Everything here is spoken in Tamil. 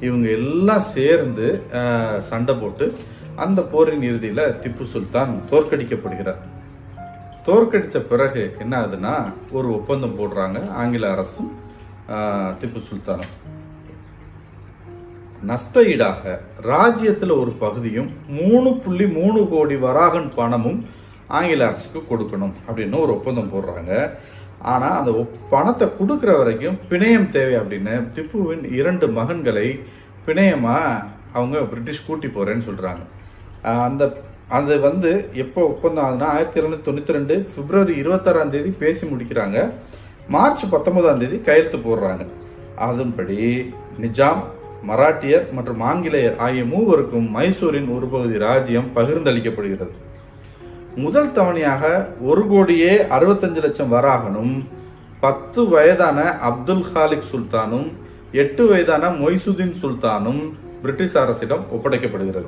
இவங்க எல்லாம் சேர்ந்து சண்டை போட்டு அந்த போரின் இறுதியில் திப்பு சுல்தான் தோற்கடிக்கப்படுகிறார். தோற்கடித்த பிறகு என்ன ஆகுதுன்னா ஒரு ஒப்பந்தம் போடுறாங்க ஆங்கில அரசும் திப்பு சுல்தானும். நஷ்ட ஈடாக ராஜ்யத்தில் ஒரு பகுதியும் மூணு புள்ளி மூணு கோடி வராகன் பணமும் ஆங்கில அரசுக்கு கொடுக்கணும் அப்படின்னு ஒரு ஒப்பந்தம் போடுறாங்க. ஆனால் அந்த ஒப்- பணத்தை கொடுக்குற வரைக்கும் பிணையம் தேவை அப்படின்னு திப்புவின் இரண்டு மகன்களை பிணையமாக அவங்க பிரிட்டிஷ் கூட்டி போகிறேன்னு சொல்கிறாங்க அந்த அது வந்து எப்போ ஒப்பந்தம் ஆகுதுன்னா ஆயிரத்தி எழுநூத்தி தொண்ணூற்றி ரெண்டு பிப்ரவரி இருபத்தாறாம் தேதி பேசி முடிக்கிறாங்க. மார்ச் பத்தொன்பதாம் தேதி கையெழுத்து போடுறாங்க. அதன்படி நிஜாம் மராட்டியர் மற்றும் ஆங்கிலேயர் ஆகிய மூவருக்கும் மைசூரின் ஒரு பகுதி ராஜ்யம் பகிர்ந்தளிக்கப்படுகிறது. முதல் தவணையாக ஒரு கோடியே அறுபத்தஞ்சு லட்சம் வராகனும் பத்து வயதான அப்துல் ஹாலிக் சுல்தானும் எட்டு வயதான மொய்சுதீன் சுல்தானும் பிரிட்டிஷ் அரசிடம் ஒப்படைக்கப்படுகிறது.